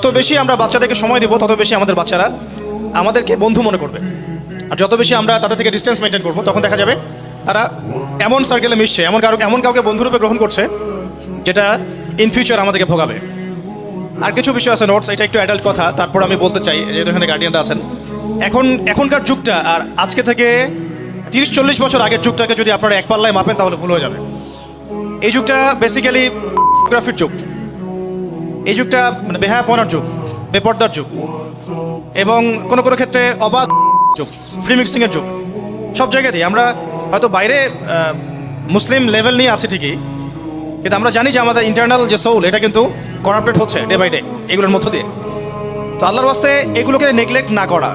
যত বেশি আমরা বাচ্চাদেরকে সময় দেবো, তত বেশি আমাদের বাচ্চারা আমাদেরকে বন্ধু মনে করবে। আর যত বেশি আমরা তাদের থেকে ডিস্টেন্স মেনটেন করব, তখন দেখা যাবে তারা এমন সার্কেলে মিশছে, এমন কারও এমন কাউকে বন্ধুরূপে গ্রহণ করছে, যেটা ইন ফিউচার আমাদেরকে ভোগাবে। আর কিছু বিষয় আছে নোটস এটা একটু অ্যাডাল্ট কথা, তারপর আমি বলতে চাই যেহেতু এখানে গার্ডিয়ানরা আছেন। এখন এখনকার যুগটা, আর আজকে থেকে তিরিশ চল্লিশ বছর আগের যুগটাকে যদি আপনারা এক পাল্লায় মাপেন, তাহলে ভুল হয়ে যাবে। এই যুগটা বেসিক্যালি গ্রাফির যুগ। এই যুগটা মানে বেহায়াপনার যুগ, বেপর্দার যুগ। এবং কোনো কোনো ক্ষেত্রে অবাধ যুগ ফ্রি মিক্সিংয়ের যুগ। সব জায়গাতেই আমরা হয়তো বাইরে মুসলিম লেভেল নিয়ে আছি ঠিকই, কিন্তু আমরা জানি যে আমাদের ইন্টারনাল যে সোল এটা কিন্তু করাপ্টেড হচ্ছে ডে বাই ডে এগুলোর মধ্য দিয়ে। তো আল্লাহর ওয়াস্তে এগুলোকে নেগলেক্ট না করা,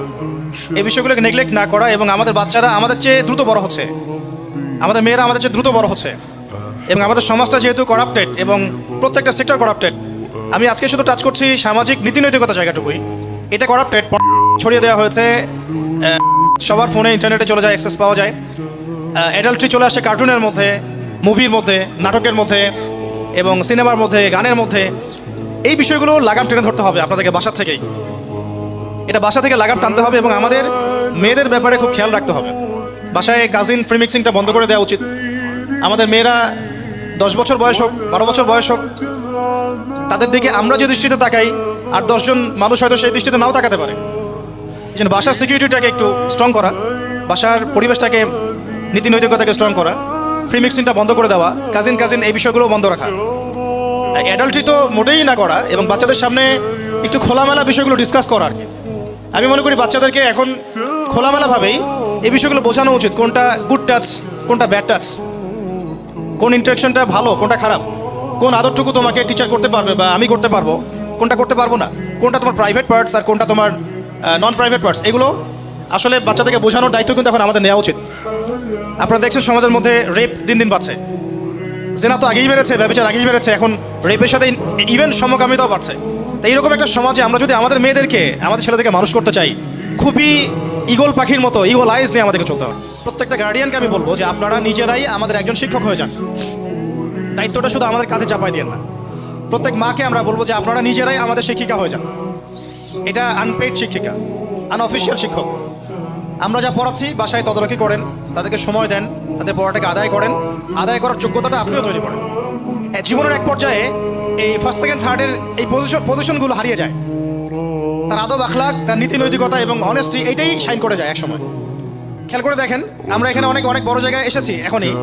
এই বিষয়গুলোকে নেগলেক্ট না করা এবং আমাদের বাচ্চারা আমাদের চেয়ে দ্রুত বড় হচ্ছে। আমাদের মেয়েরা আমাদের চেয়ে দ্রুত বড় হচ্ছে। এবং আমাদের সমাজটা যেহেতু করাপ্টেড এবং প্রত্যেকটা সেক্টর করাপ্টেড আমি আজকে শুধু টাচ করছি সামাজিক নীতিনৈতিকতা জায়গাটুকুই। এটা করাপ্টেড ছড়িয়ে দেওয়া হয়েছে। সবার ফোনে ইন্টারনেটে চলে যায় অ্যাক্সেস পাওয়া যায়। অ্যাডাল্ট্রি চলে আসে কার্টুনের মধ্যে মুভির মধ্যে, নাটকের মধ্যে এবং সিনেমার মধ্যে, গানের মধ্যে। এই বিষয়গুলো লাগাম টেনে ধরতে হবে আপনাদেরকে বাসা থেকেই। এটা বাসা থেকে লাগাম টানতে হবে এবং আমাদের মেয়েদের ব্যাপারে খুব খেয়াল রাখতে হবে। বাসায় কাজিন ফ্রি মিক্সিংটা বন্ধ করে দেওয়া উচিত। আমাদের মেয়েরা দশ বছর বয়স হোক, বারো বছর বয়স হোক তাদের দিকে আমরা যে দৃষ্টিতে তাকাই, আর দশজন মানুষ হয়তো সেই দৃষ্টিতে নাও তাকাতে পারে। এই জন্য বাসার সিকিউরিটিটাকে একটু স্ট্রং করা, বাসার পরিবেশটাকে নীতি নৈতিকতাকে স্ট্রং করা ফ্রি মিক্সিংটা বন্ধ করে দেওয়া কাজিন কাজিন এই বিষয়গুলো বন্ধ রাখা। অ্যাডাল্টই তো মোটেই না করা, এবং বাচ্চাদের সামনে একটু খোলামেলা বিষয়গুলো ডিসকাস করা আর কি। আমি মনে করি বাচ্চাদেরকে এখন খোলামেলাভাবেই এই বিষয়গুলো বোঝানো উচিত, কোনটা গুড টাচ কোনটা ব্যাড টাচ কোন ইন্টারেকশনটা ভালো, কোনটা খারাপ। কোন আদরটুকু তোমাকে টিচার করতে পারবে বা আমি করতে পারব? কোনটা করতে পারব না? কোনটা তোমার প্রাইভেট পার্টস আর কোনটা তোমার নন প্রাইভেট পার্টস এগুলো আসলে বাচ্চাদেরকে বোঝানোর দায়িত্ব কিন্তু এখন আমাদের নেওয়া উচিত। আপনারা দেখছেন সমাজের মধ্যে রেপ দিন দিন বাড়ছে। জেনা তো আগেই বেড়েছে, ব্যবচার আগেই বেড়েছে, এখন রেপের সাথে ইভেন সমকামিতাও বাড়ছে। তাই এইরকম একটা সমাজে আমরা যদি আমাদের মেয়েদেরকে, আমাদের ছেলেদেরকে মানুষ করতে চাই, খুবই ইগল পাখির মতো ইগল আইস নিয়ে আমাদেরকে চলতে হবে। প্রত্যেকটা গার্ডিয়ানকে আমি বলব যে আপনারা নিজেরাই আমাদের একজন শিক্ষক হয়ে যান। দায়িত্বটা শুধু আমাদের কাঁধে চাপাই দিয়েন না। প্রত্যেক মাকে আমরা বলব যে আপনারা নিজেরাই আমাদের শিক্ষিকা হয়ে যান। এটা আনপেড শিক্ষিকা আনঅফিসিয়াল শিক্ষক। আমরা যা পড়াচ্ছি, বাসায় তদারকি করেন, তাদেরকে সময় দেন, তাদের পড়াটাকে আদায় করেন, আদায় করার যোগ্যতাটা আপনিও তৈরি করেন। জীবনের এক পর্যায়ে এই ফার্স্ট সেকেন্ড থার্ডের এই পজিশন পজিশনগুলো হারিয়ে যায়। তার আদব আখলাক তার নীতি নৈতিকতা এবং অনেস্টি এইটাই সাইন করে যায় একসময়। খেয়াল করে দেখেন, আমরা এখানে অনেক অনেক বড় জায়গায় এসেছি, এখনই।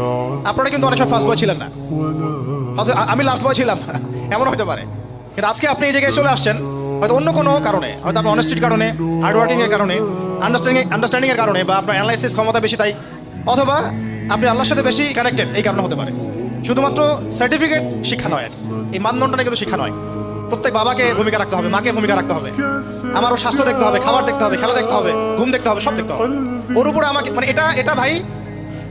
আপনারা কিন্তু অনেক সময় ফার্স্ট বয় ছিলেন না। হয়তো আমি লাস্ট বয় ছিলাম এমন হতে পারে। কিন্তু আজকে আপনি এই জায়গায় চলে আসছেন, হয়তো অন্য কোনো কারণে, হয়তো আপনার অনেস্টির কারণে হার্ডওয়ার্কিংয়ের কারণে আন্ডারস্ট্যান্ডিং আন্ডারস্ট্যান্ডিংয়ের কারণে, বা আপনার অ্যানালাইসিস ক্ষমতা বেশি তাই। অথবা আপনি আল্লাহর সাথে বেশি কানেক্টেড এই কারণে হতে পারে। শুধুমাত্র সার্টিফিকেট শিক্ষা নয়। এই মানদণ্ডটা কিন্তু শিক্ষা নয়। প্রত্যেক বাবাকে ভূমিকা রাখতে হবে, মাকে ভূমিকা রাখতে হবে। আমারও স্বাস্থ্য দেখতে হবে, খাবার দেখতে হবে, খেলা দেখতে হবে, ঘুম দেখতে হবে, সব দেখতে হবে। ওর উপরে আমাকে মানে এটা এটা ভাই,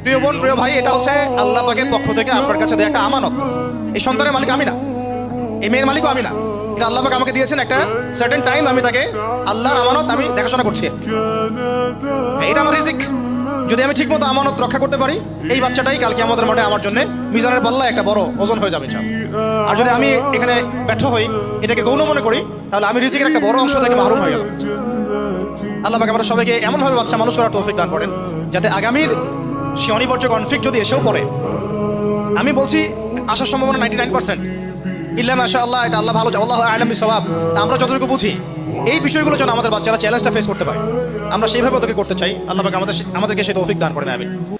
প্রিয় বোন, প্রিয় ভাই, এটা হচ্ছে আল্লাহ পাকের পক্ষ থেকে আপনার কাছে দেয়া একটা আমানত। এই সন্তানের মালিক আমি না। এই মেয়ের মালিকও আমি না। এটা আল্লাহ পাক আমাকে দিয়েছেন একটা সার্টেন টাইম আমি তাকে আল্লাহর আমানত আমি দেখাশোনা করছি। এটা আমার রিজিক। যদি আমি ঠিকমতো আমানত রক্ষা করতে পারি, এই বাচ্চাটাই কালকে আমাদের মাঠে আমার জন্য মিজানের পাল্লা একটা বড় ওজন হয়ে যাবে আর যদি আমি এখানে ব্যর্থ হই, এটাকে গৌণ মনে করি, তাহলে আমি রিজিকের একটা বড় অংশ থেকে মাহরুম হয়ে গেলাম। আল্লাহ আমরা সবাইকে এমনভাবে বাচ্চা মানুষ করার তৌফিক দান করেন, যাতে আগামীর সে অনিবার্য কনফ্লিক্ট যদি এসেও পড়ে। আমি বলছি, আসার সম্ভাবনা নাইনটি নাইন পার্সেন্ট ইল্লা মাশা আল্লাহ এটা আল্লাহ ভালো, আল্লাহ আলমী সবাব আমরা যতটুকু বুঝি, এই বিষয়গুলো যেন আমাদের বাচ্চারা চ্যালেঞ্জটা ফেস করতে পারে। আমরা সেইভাবে ওদেরকে করতে চাই। আল্লাহ আমাদের আমাদেরকে সেই তৌফিক দান করেন আমি